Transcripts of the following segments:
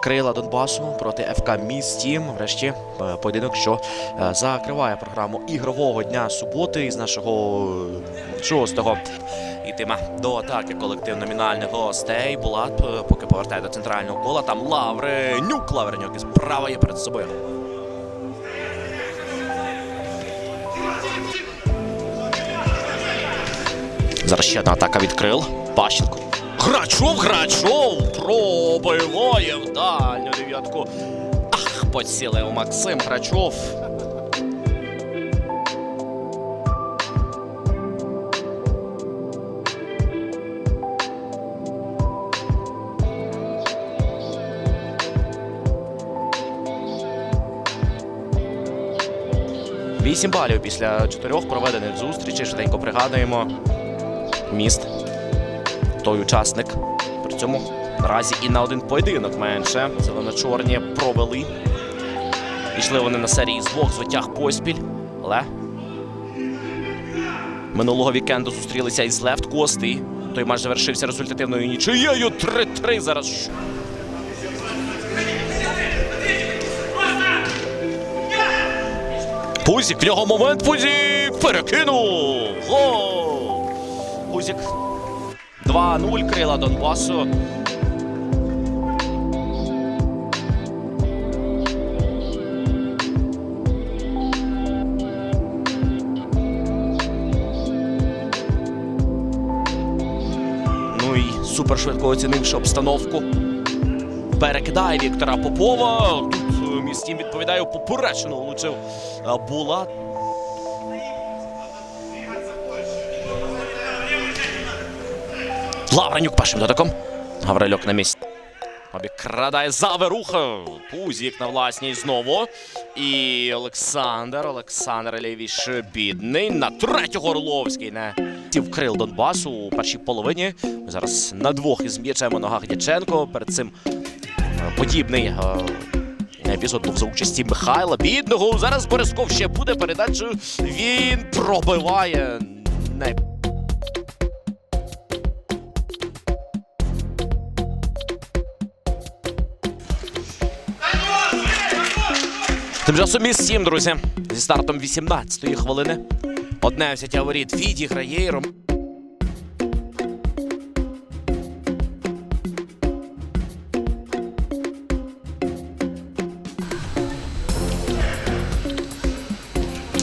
Крила Донбасу проти ФК Містім. Врешті е, поєдинок, що е, закриває програму ігрового дня суботи із нашого е, шостого. Йтиме до атаки колектив номінальних гостей. Булат поки повертає до центрального кола. Там Лавренюк. Лавренюк із правої перед собою. Зараз ще одна атака від крил. Пащенко. Грачов, Грачов пробиває в дальню дев'ятку. Ах, поцілив Максим Грачов. Вісім балів після чотирьох проведених зустрічей. Швиденько пригадуємо. Міст. Той учасник. При цьому наразі і на один поєдинок менше. Зелено-чорні провели. Пішли вони на серії з двох звитяг поспіль. Але минулого вікенду зустрілися із Лефт Кости. Той матч завершився результативною нічиєю. 3-3 зараз. Пузік, в нього момент Пузік перекинув. Гол! Пузік 2-0 крила Донбасу. Ну і супершвидко оцінивши обстановку. Перекидає Віктора Попова. Тут е, містім відповідає поперечину влучив е, Булат. Лавренюк першим дотиком. Гаврильок на місці. Обікрадає заверуха. Пузік на власній знову. І Олександр. Олександр Лєвіш бідний. На третього Орловський. Не в крил Донбасу у першій половині. Зараз на двох із м'ячем у ногах Дяченко. Перед цим е, подібний. е, Епізод був за участі Михайла Бідного. Зараз Борисков ще буде передачею. Він пробиває. Не Часом міст 7, друзі. Зі стартом 18-ї хвилини. Одне взяття воріт відіграє Ром.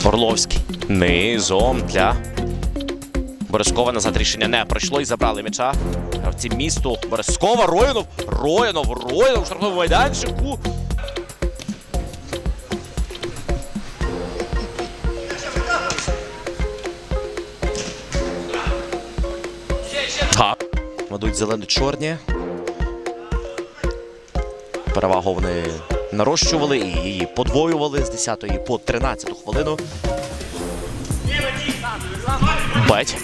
Орловський. Низом для Борискова назад рішення не пройшло і забрали м'яча. Гравці місту Борискова. Роянов. Роянов. Роянов в штрафному майданчику. Так. Ведуть зелено-чорні. Перевагу вони нарощували і її подвоювали з 10 по 13 хвилину. Беть.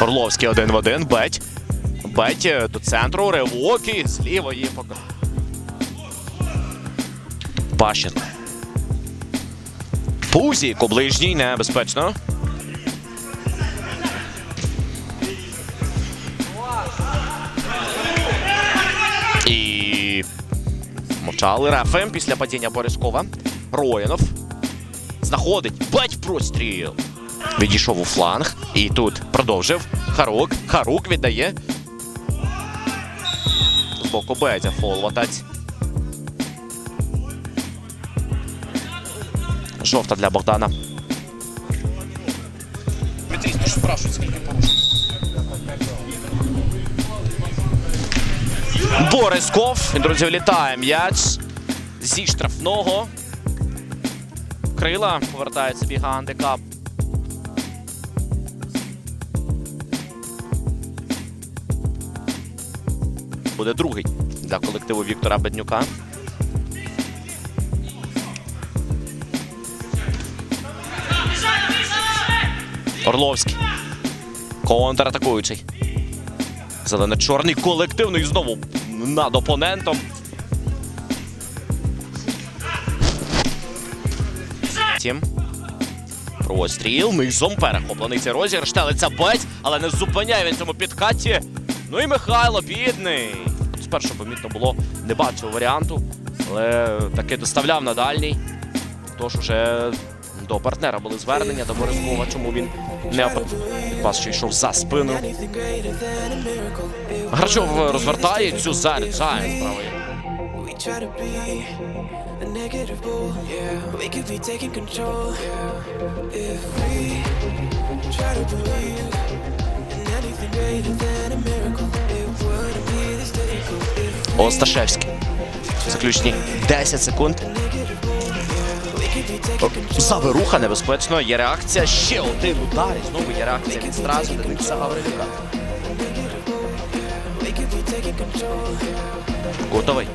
Орловський один в один. Беть. Беть е, до центру. Ривок і з лівої пока. Пащенко. Пузік у ближній небезпечно. Мовчали рефем після падіння Борискова. Роянов знаходить бать простріл. Відійшов у фланг. І тут продовжив. Харук. Харук віддає. З боку Бедя фол ватаць. Жовта для Богдана. Дмитрий, ну спрашивать, сколько порушено. Борисков. Друзі, влітає м'яч зі штрафного. Крила повертає собі гандикап. Буде другий для колективу Віктора Беднюка. Орловський. Контратакуючий. Зелено-чорний колективний знову над опонентом. Тім. Простріл. Низом перехоплений цей розіграш. Штелиться бець, але не зупиняє він цьому підкаті. Ну і Михайло бідний. спершу помітно було, не бачив варіанту, але таки доставляв на дальній. Тож уже до партнера були звернення до Борискова, чому він не пас, що йшов за спину. Грачов розвертає цю заряджає difficult. Осташевський. Заключні 10 секунд. Заверуха небезпечно. Є реакція. Ще один удар. І знову є реакція від Стразу Дениса Гаврилюка. Готовий.